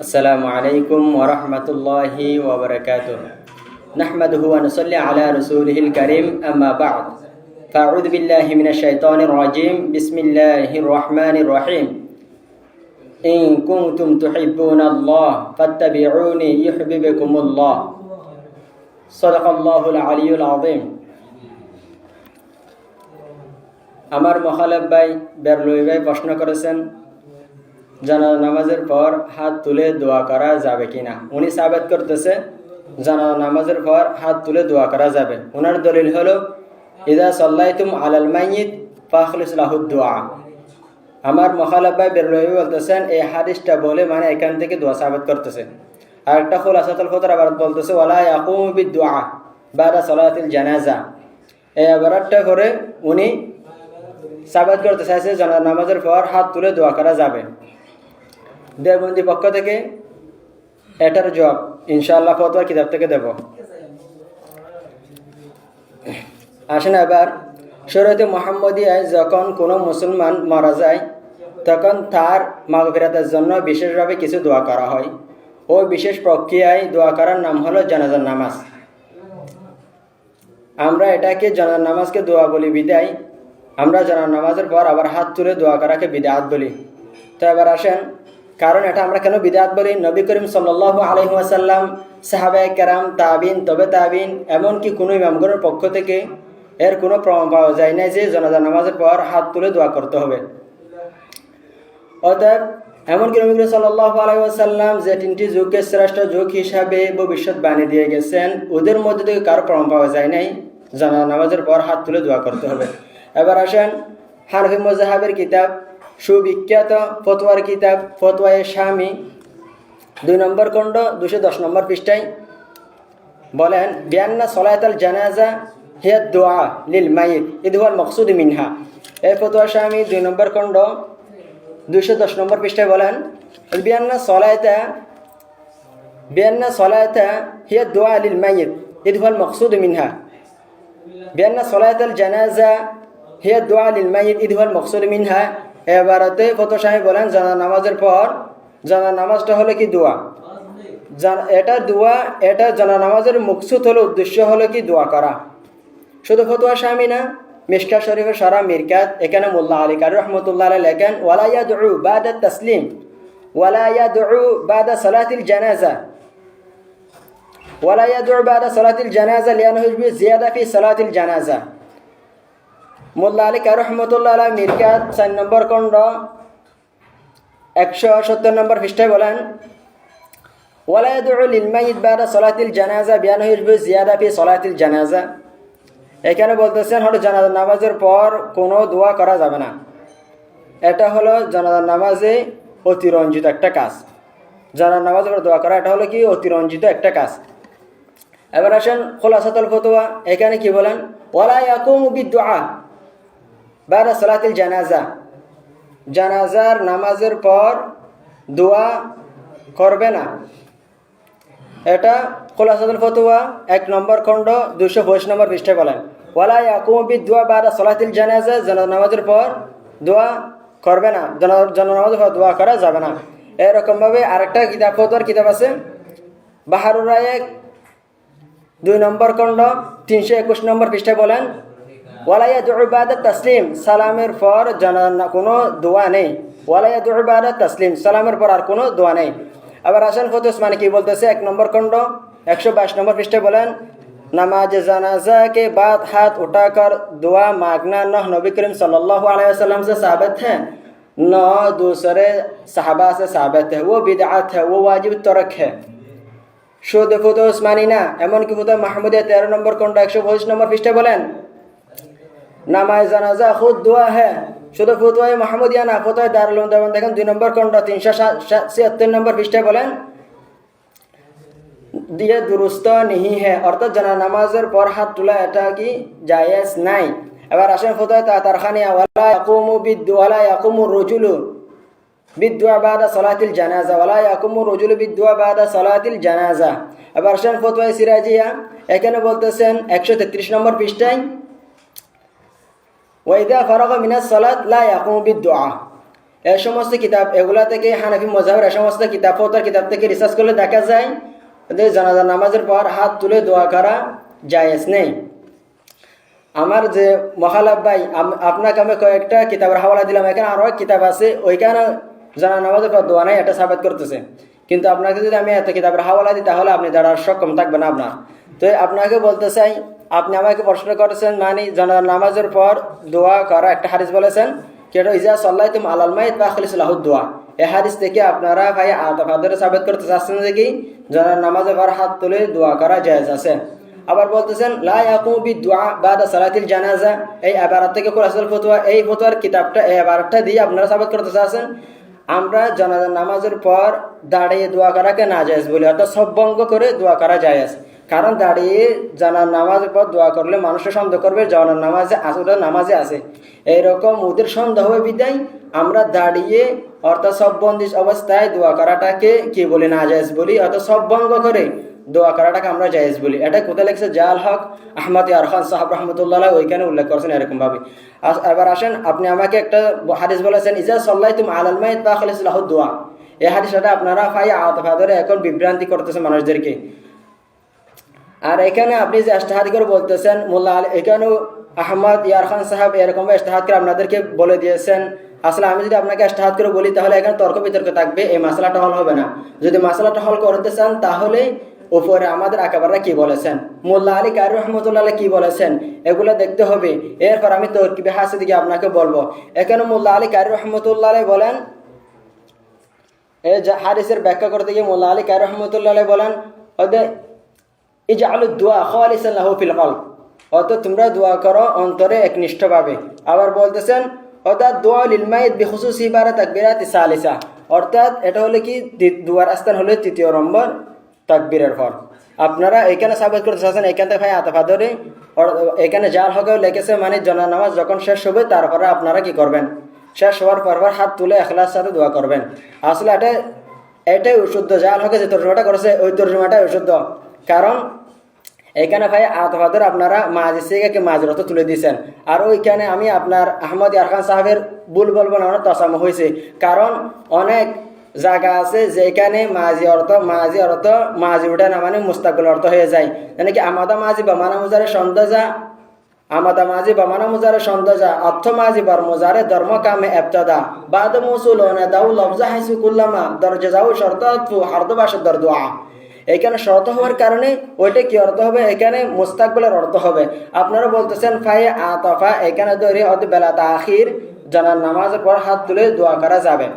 السلام عليكم ورحمة الله وبركاته نحمده ونصلي على رسوله الكريم أما بعد فأعوذ بالله من الشيطان الرجيم بسم الله الرحمن الرحيم إن كنتم تحبون الله فاتبعوني يحببكم الله صدق الله العلي العظيم আমার মহালেব ভাই বেরলুই ভাই প্রশ্ন করেছেন জানাজা নামাজের পর হাত তুলে দোয়া করা যাবে কিনা? উনি সাবেত করতেছে জানাজা নামাজের পর হাত তুলে দোয়া করা যাবে। ওনার দলিল হলো, ইদা সাল্লাইতুম আলাল মাইয়িত ফাখলিসলাহুদ দোয়া। আমার মহালেব ভাই বলতেছেন, এই হাদিসটা বলে মানে এখান থেকে দোয়া সাবেত করতেছে। আর একটা খোল আসাতুল ফতর আবার বলতেছে, ওয়ালা ইয়াকুমু বিদ দোয়া বাদা সালাতিল জানাজা। এই আবারটা করে উনি সাবাদ করতে চাইছে, জানা, নামাজের পর হাত তুলে দোয়া করা যাবে। দেবন্দি পক্ষ থেকে এটার জবাব। ইনশাআল্লাহ ফতোয়ার কিতাব থেকে দেব। আসেন এবার শরীয়তে মোহাম্মদিয়ায় যখন কোনো মুসলমান মারা যায়, তখন তার মাগফিরাতের জন্য বিশেষভাবে কিছু দোয়া করা হয়। ও বিশেষ প্রক্রিয়ায় দোয়া করার নাম হলো জানাজার নামাজ। আমরা এটাকে জানার নামাজকে দোয়া বলি, বিদায়। আমরা জানার নামাজের পর আবার হাত তুলে দোয়া করাকে বিদায়াত বলি। তো এবার আসেন কারণ এটা আমরা কেন বিদায়াত বলি? নবী করিম সাল্লাহ আলহিহাসাল্লাম সাহাবায় কেরাম, তাবিন, তবে তাবিন, এমনকি কোনো ইমামগণের পক্ষ থেকে এর কোনো প্রমাণ পাওয়া যায় না যে জনাজা নামাজের পর হাত তুলে দোয়া করতে হবে। অতএব, এমনকি নবী করিম সাল্লাহ আলহিহাসাল্লাম যে তিনটি যুগকে শ্রেষ্ঠ যুগ হিসাবে ভবিষ্যৎ বানিয়ে দিয়ে গেছেন, ওদের মধ্যে থেকে কারও প্রমাণ পাওয়া যায় নাই জানা নামাজের পর হাত তুলে দোয়া করতে হবে। এবার আসেন হানফি মজাহাবের কিতাব। সুবিখ্যাত ফতোয়ার কিতাব ফতোয়ায় স্বামী দুই নম্বর খণ্ড, দুশো দশ নম্বর পৃষ্ঠায় বলেন বিয়ান্না সলায়তাল জানাজা হিয়া দোয়া লিল মাইদ ইদুয়াল মকসুদ মিনহা। এই ফতোয়া স্বামী দুই নম্বর খণ্ড, দুশো দশ নম্বর পৃষ্ঠায় বলেন বিয়ান্না সলায়তা বিয়ান্না সলায়তা হিয়া দোয়া লিল মাইদ ইদুয়াল মকসুদ মিনহা। বিয়ান্না সলায়তাল জানাজা হিয়া দোয়া লিল মাইদ ইদুয়াল মকসুদ মিনহা। এবারতে ফতো সাহেব বলেন, জানা নামাজের পর, জানা নামাজটা হলো কি দোয়া? এটা দোয়া, এটা জানা নামাজের মুকসুদ হলো, উদ্দেশ্য হলো কি দোয়া করা? শুধু ফতোয়া স্বামী না মিশকা শরীফের সারা মিরকাত, এখানে মোল্লা আলী কার রহমতুল্লাহ আলাই লেখেন ওয়ালাইয়া দু বাদ তসলিম ওয়ালাইয়া দু বাদ সালাতিল জানাজা ওয়ালাইয়া দু বাদ সালাতিল জানাজা লিয়ান হুজবি জিয়াদা ফি সালাতিল জানাজা। মোল্লা আলী কার রহমতুল্লাহ আলাই মিরকাত চার নম্বর খণ্ড, একশো সত্তর নম্বর পৃষ্ঠায় বলেন ওয়ালায়াদুল ইলমাইদ বাদা সলাতিল জানাজা বিয়ান হিজবু জিয়াদা ফি সলাতিল জানাজা। এখানে বলতেছেন, হলো জানাজার নামাজের পর কোনো দোয়া করা যাবে না। এটা হলো জানাজার নামাজে অতিরঞ্জিত একটা কাজ। জানার নামাজের পর দোয়া করা, এটা হলো কি? অতিরঞ্জিত একটা কাজ। এবার আসেন খোলাসাতল ফতোয়া, এখানে কি বলেন, ওয়ালা ইয়াকুম বিদুআ। বাদা সলাতিল জানাজা জানাজার নামাজের পর দোয়া করবে না। এটা খোলাসাদুল ফতুয়া এক নম্বর খণ্ড দুশো পঁচিশ নম্বর পৃষ্ঠায় বলেন। ওয়ালা ইয়াকুমবি দোয়া বাদা সলাতিল জানাজা জানা নামাজের পর দোয়া করবে না। জানা নামাজের পর দোয়া করা যাবে না। এরকমভাবে আরেকটা কিতাব, ফতুয়ার কিতাব আছে। বাহারুর রায়েক দুই নম্বর খণ্ড, তিনশো একুশ নম্বর পৃষ্ঠায় বলেন ওয়ালাইয়া দুবাদা তসলিম সালামের পর জানা কোনো দোয়া নেই ওয়ালাইয়া দুবাদা তসলিম সালামের পর আর কোনো দোয়া নেই আবার আসেন ফতুস মানে কি বলতেছে এক নম্বর খণ্ড একশো বাইশ নম্বর পৃষ্ঠে বলেন नमाज जनाजा के बाद हाथ उठाकर दुआ मांगना न नबी करीम सल्लल्लाहु अलैहि वसल्लम से साबित है न दूसरे साहबा से साबित है वो बिदआत है वो वाजिब तरक है শুধু ফুতো উসমানী না এমনকি ফুতো মাহমুদিয়া তেরো নম্বর কোনটা একশো পঁচিশ নম্বর পৃষ্ঠে বলেন নামাজ, জানাজা খুদ দোয়া হ্যাঁ। শুধু ফুতোয় মাহমুদিয়া না ফুতোয় দারুল দেবেন। দেখেন দুই নম্বর কোনটা তিনশো ছিয়াত্তর নম্বর পৃষ্ঠায় বলেন, দিয়ে দুরুস্ত নিহি হ্যাঁ অর্থাৎ জানা নামাজের পর হাত তোলা এটা কি জায়েজ নাই। এবার আসেন ফুতোয় তা তারখানিয়া ওয়ালা ইয়াকুমু বিদ্দু ওয়ালা ইয়াকুমু রজুলু বিদ্দুয়া বাদা সলাতিল জানাজা ওয়ালা ইয়াকুমু রজুলু বিদ্দুয়া বাদা সলাতিল জানাজা। এবার আসেন ফতোয় সিরাজিয়া, এখানে বলতেছেন একশো তেত্রিশ নম্বর পৃষ্ঠায় ওয়াইদা ফরগ মিনাস সলাত লা ইয়াকুমু বিদ্দুয়া এই সমস্ত কিতাব, এগুলা থেকে হানাফি মজাবের এই সমস্ত কিতাব ফতার কিতাব থেকে রিসার্চ করলে দেখা যায় যে জানাজা নামাজের পর হাত তুলে দোয়া করা জায়েজ নেই। আমার যে মহালাব ভাই আপনাকে আমি কয়েকটা কিতাবের হাওয়ালা দিলাম, এখানে আরও কিতাব আছে, ওইখানে জানা নামাজের পর দোয়া নাই, এটা সাবাদ করতেছে। কিন্তু আপনাকে যদি আমি এত কিতাবের হাওয়ালা দিই, তাহলে আপনি দাঁড়ার সক্ষম থাকবেন না আপনার। তো আপনাকে বলতে চাই আপনি আমাকে প্রশ্ন করেছেন মানে জানা নামাজের পর দোয়া করা একটা হারিস বলেছেন কেটো ইজা সাল্লাহ তুম আলাল মাইত বা খালিসুল্লাহ দোয়া? এ হাদিস থেকে আপনারা ভাই আতফাদের সাবেত করতে চাচ্ছেন যে কি, জানা নামাজের পর হাত তুলে দোয়া করা জায়েজ আছে। আবার বলতেছেন, লা ইয়াকুমু বিদুআ বাদা সালাতিল জানাজা। এই আবারাত থেকে কোরআনুল ফতোয়া, এই ফতোয়ার কিতাবটা এই আবারাতটা দিয়ে আপনারা সাবাত করতে চাচ্ছেন। আমরা জানাজার নামাজের পর দাঁড়িয়ে দোয়া করাকে না যায় বলি, অর্থাৎ সব বঙ্গ করে দোয়া করা জায়েজ। কারণ দাঁড়িয়ে জানার নামাজের পর দোয়া করলে মানুষের সন্দেহ করবে জানার নামাজে আসলে নামাজে আছে। এইরকম ওদের সন্দেহ হবে বিদায়। আমরা দাঁড়িয়ে অর্থাৎ সব বন্দিশ অবস্থায় দোয়া করাটাকে কি বলে না যায় বলি, অর্থাৎ সব বঙ্গ করে দোয়া করাটাকে আমরা জায়েজ বলি। এটা কোথায় লেগেছে জাল হক, আহমদ ইয়ার খান সাহাব রহমতুল্লাহ ওইখানে উল্লেখ করেছেন এরকম ভাবে এবার আসেন, আপনি আমাকে একটা হাদিস বলেছেন, ইজা সাল্লাহ তুম আলাল মাইত বা খালিসুল্লাহ দোয়া। এই হাদিসটা আপনারা ফাই আতফা ধরে এখন বিভ্রান্তি করতেছে মানুষদেরকে। আর এখানে আপনি যে ইস্তেহাদ করে বলতেছেন, মোল্লা আল, এখানেও আহমদ ইয়ার খান সাহেব এরকম ইস্তেহাদ করে আপনাদেরকে বলে দিয়েছেন। আসলে আমি যদি আপনাকে ইস্তেহাদ করে বলি, তাহলে এখানে তর্ক বিতর্ক থাকবে, এই মশলাটা হল হবে না। যদি মশলাটা হল করতে চান তাহলে উপরে আমাদের আকাবাররা কি বলেছেন? মোল্লা আলী কারি রহমতুল্লাহ কি বলেছেন? এগুলো দেখতে হবে। এরপর আমি তর্কিবে হাসি দিকে আপনাকে বলব। এখানে মোল্লা আলী কারি রহমতুল্লাহ বলেন, এই যে হাদিসের ব্যাখ্যা করতে গিয়ে মোল্লা আলী কারি রহমতুল্লাহ বলেন এই যে আলু দোয়া খালিসাল্লাহ ফিল অত তোমরা দোয়া করো অন্তরে একনিষ্ঠভাবে। আবার বলতেছেন অর্থাৎ দোয়া লিলমাইদ বিখুসুস ইবারা তাকবিরাত সালিসা। অর্থাৎ এটা হলে কি? দোয়ার স্থান হলো তৃতীয় নম্বর তাকবীরের পর আপনারা এখানে সাবেত করতে চাচ্ছেন, এখান থেকে ভাই আতফা ধরে এখানে জাল হকেও লেগেছে মানে জনা নামাজ যখন শেষ হবে, তারপরে আপনারা কি করবেন? শেষ হওয়ার পর পর হাত তুলে এখলার সাথে দোয়া করবেন। আসলে এটা, এটাই অশুদ্ধ। জাল হকে যে তর্জমাটা করেছে, ওই তর্জমাটাই অশুদ্ধ। কারণ, এখানে ভাই আতফাদের আপনারা মাঝি থেকে মাঝের অর্থ তুলে দিয়েছেন। আর ওইখানে আমি আপনার আহমদ ইয়ারখান সাহেবের ভুল বলব না, অনেক তসাম হয়েছে। কারণ, অনেক জায়গা আছে যেখানে মাঝি অর্থ মাঝি অর্থ, মাঝি উঠে না মানে মুস্তাকুল অর্থ হয়ে যায়। মানে কি আমাদা মাঝি বা মানা মুজারে সন্দেজা? আমাদা মাঝি বা মানা মুজারে সন্দেজা, অর্থ মাঝি বার মুজারে ধর্ম কামে এবতদা। বাদ মুসুল দাউ লফজা হাইসু কুল্লামা, দরজা যাও শর্ত হার্দ বাসা দর দোয়া। এখানে শর্ত হওয়ার কারণে ওইটা কি অর্থ হবে? এখানে মুস্তাকবেলের অর্থ হবে। আপনারা বলতেছেন ফাই আতফা এখানে ধরে অত বেলা তাখির, জানার নামাজের পর হাত তুলে দোয়া করা যাবে।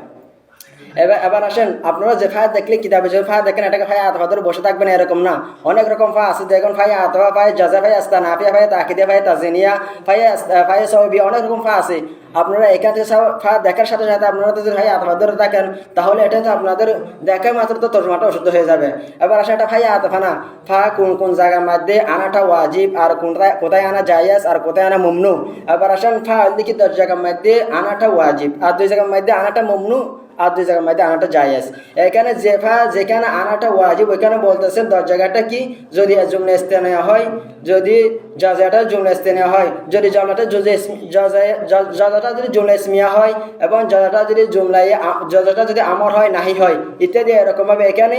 এবার এবার আসেন, আপনারা যে ফায়া দেখলে কিতাবে যে ফায়া দেখেন, এটাকে ফায়া আতফা ধরে বসে থাকবেন এরকম না। অনেক রকম ফা আছে, দেখুন ফায়া আতফা ফায় জাজা ফাই আস্তা নাফিয়া ফায়া তাকিদিয়া ফায়া তাজিনিয়া ফায়া ফায়া সবি অনেক রকম ফা আছে। আপনারা এখান থেকে সব ফা দেখার সাথে সাথে আপনারা যদি ফায়া আতফা ধরে দেখেন, তাহলে এটা তো আপনাদের দেখে মাত্র তো তর্জমাটা অশুদ্ধ হয়ে যাবে। এবার আসে এটা ফায়া আতফা না ফা কোন কোন জায়গার মধ্যে আনাটা ওয়াজিব আর কোনটায় কোথায় আনা জায়াজ আর কোথায় আনা মুমনু? এবার আসেন ফা দশ জায়গার মধ্যে আনাটা ওয়াজিব। আর দুই জায়গার মধ্যে আনাটা মুমনু আর দুই জায়গার মধ্যে আনাটা জায়েজ এখানে যেফা যেখানে আনাটা ওয়াজিব, ওইখানে বলতেছেন দশ জায়গাটা কি? যদি জুমলা ইস্তেনা হয়, যদি জাজাটা জুমলা ইস্তেনা হয়, যদি জমলাটা জুজে জাজাটা যদি জুমলা ইসমিয়া হয়, এবং জাজাটা যদি জুমলাই জাজাটা যদি আমর হয়, নাহি হয়, ইত্যাদি এরকমভাবে এখানে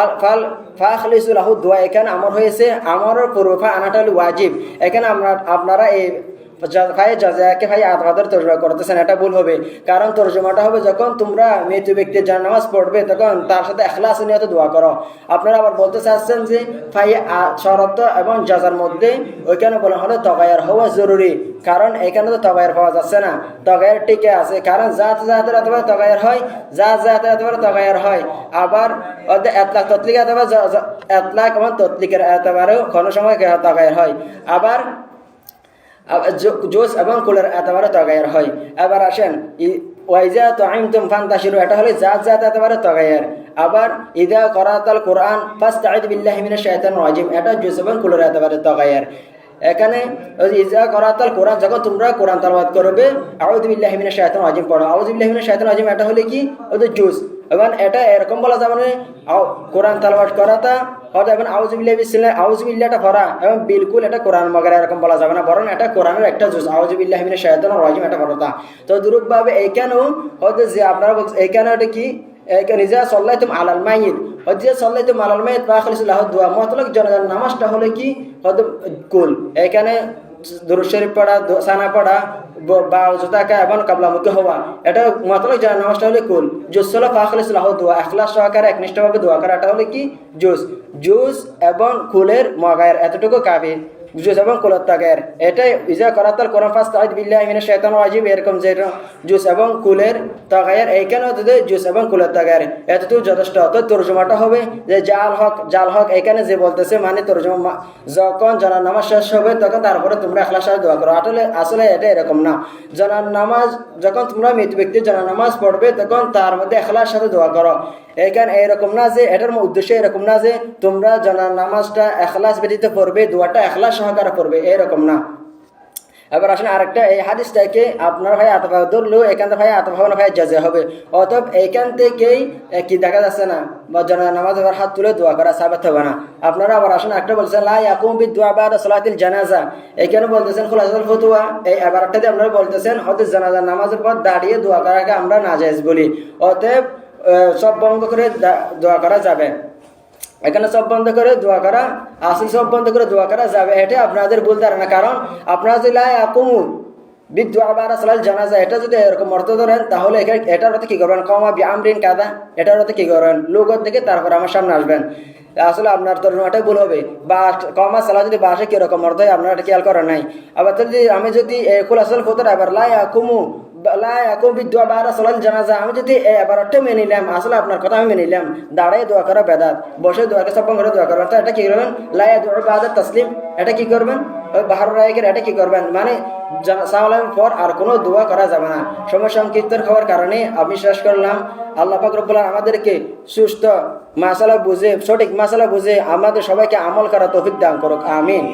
আল ফাল ফা খালিসুল আহু দোয়া এখানে আমর হয়েছে। আমরের পূর্বফা আনাটা ওয়াজিব। এখানে আমরা আপনারা এই ভাই জাজাকে ভাই আতফাদের তর্জমা করতেছেন, এটা ভুল হবে। কারণ তর্জমাটা হবে যখন তোমরা মৃত্যু ব্যক্তির যার নামাজ পড়বে, তখন তার সাথে এখলাস নিয়ত দোয়া করো। আপনারা আবার বলতে চাচ্ছেন যে, ভাই শরত এবং জাজার মধ্যে ওইখানে বলা হলো তগায়ার হওয়া জরুরি। কারণ এখানে তো তগায়ার পাওয়া যাচ্ছে না। তগায়ের টিকে আছে। কারণ জাত জাতের অথবা তগায়ের হয়, জাত জাতের অথবা তগায়ের হয়। আবার ওদের এতলাক ততলিক অথবা এতলাক এবং ততলিকের এতবারেও কোনো সময় তগায়ের হয়। আবার জোস এবং কুলের এতবারে তগায়ের হয়। এবার আসেন ওয়াইজা তো আইম তুম ফান্তাসিরু এটা হলে জাত জাত এতবারে তগায়ের। আবার, ইদা করাতাল কোরআন ফার্স্ট আইদ বিল্লাহ মিনা শাইতান রাজিম, এটা জোস এবং কুলের এতবারে তগায়ের। এখানে ইজা করাতাল কোরআন, যখন তোমরা কোরআন তালবাদ করবে আউদ বিল্লাহ মিনা শাইতান রাজিম পড়ো। আউদ বিল্লাহ মিনা শাইতান রাজিম, এটা হলে কি? ওদের জুস। এবং এটা এরকম বলা যাবে কোরআন তালবাট করাটা হয়তো এবং আউজবিল্লা বিসমিল্লাহ আউজবিল্লাটা ভরা এবং বিলকুল এটা কোরআন মগারে এরকম বলা যাবে না, বরং এটা কোরআনের একটা জুজ আউজবিল্লাহ হিমিনে শায়তান রাজিম এটা পড়া তো দুরূপভাবে এইখানেও হয়তো যে আপনারা বলছেন এইখানে এটা কি? নিজা সল্লাইতুম আলাল মাইয়িত? হয়তো যে সল্লাইতুম আলাল মাইয়িত বা খালিসুল্লাহ দোয়া। মতলব জনগণ নামাজটা হলে কি? হয়তো কুল। এখানে দুরুদ শরীফ পড়া সানা পড়া, বা জুতাকা এবং কাবলামুখী হওয়া। এটা মতলব জানা নামাজটা হলে কুল। জুস হলো ফাখলিসলাহ দোয়া। এখলাস সহকারে একনিষ্ঠভাবে দোয়া করা, এটা হলে কি? জুস। জুস এবং কুলের মগায়ের, এতটুকু কাবি জুস এবং কুলের তাগের। এটাই ইজা করাতাল কোরআন ফাস, তাইদ বিল্লাহ মিনে শাইতান ওয়াজিব এরকম যে জুস এবং কুলের তাগায়ের এইখানে হতে জুস এবং কুলের তাগের, এতটুকু যথেষ্ট। তো তর্জমাটা হবে যে জাল হক জাল হক এখানে যে বলতেছে মানে তর্জমা, যখন জানার নামাজ শেষ হবে, তখন তারপরে তোমরা এখলাস সাথে দোয়া করো। আসলে আসলে এটা এরকম না। জানার নামাজ, যখন তোমরা মৃত ব্যক্তি, জানার নামাজ পড়বে, তখন তার মধ্যে এখলাস সাথে দোয়া করো। এখানে এরকম না যে, এটার উদ্দেশ্য এরকম না যে, তোমরা জানার নামাজটা এখলাস ব্যতীত পড়বে, দোয়াটা এখলাস সহকারে পড়বে, এরকম না। এবার আসলে আরেকটা, এই হাদিসটাকে আপনার ভাই আতফা ধরলেও এখান থেকে ভাই আতফা ভাই জাজে হবে। অতএব এইখান থেকেই কি দেখা যাচ্ছে না, বা জানা নামাজ আবার হাত তুলে দোয়া করা সাবাত হবে না। আপনারা আবার আসেন একটা বলছেন, লা ইয়াকুম বি দোয়া বাদ সালাতিল জানাজা। এখানে বলতেছেন খোলাসাল ফতুয়া। এই এবার একটা দিয়ে আপনারা বলতেছেন হয়তো জানাজা নামাজের পর দাঁড়িয়ে দোয়া করাকে আমরা নাজায়েজ বলি। অতএব সব বন্ধ করে দোয়া করা যাবে। এখানে সব বন্ধ করে দোয়া করা আসি সব বন্ধ করে দোয়া করা যাবে, এটা আপনাদের ভুল ধারণা। কারণ আপনারা যদি লাই আকুমু সালাল জানাজা, এটা যদি এরকম অর্থ ধরেন, তাহলে এটার অর্থ কি করবেন? কমা আমরিন কাদা এটার অর্থ কি করবেন? লোকর থেকে তারপর আমার সামনে আসবেন। আসলে আপনার তরুণটাই ভুল হবে। বা কমা সালা যদি বাসে কীরকম অর্থ হয়, আপনার এটা খেয়াল করার নাই। আবার যদি আমি যদি একুল আসল ফতর, আবার লাই আকুমু দোয়া আমি যদি মেনে নিলাম, আসলে আপনার কথা আমি মেনে নিলাম। দোয়া করা বেদাত, বসে দোয়া তো এটা কি করবেন? দোয়া তসলিম, এটা কি করবেন? এটা কি করবেন? মানে পর আর কোনো দোয়া করা যাবে না। কারণে আমি শেষ করলাম। আল্লাহ পাক আমাদেরকে সুস্থ মাসালা বুঝে, সঠিক মাসালা বুঝে আমাদের সবাইকে আমল করা তৌফিক দান করুক। আমিন।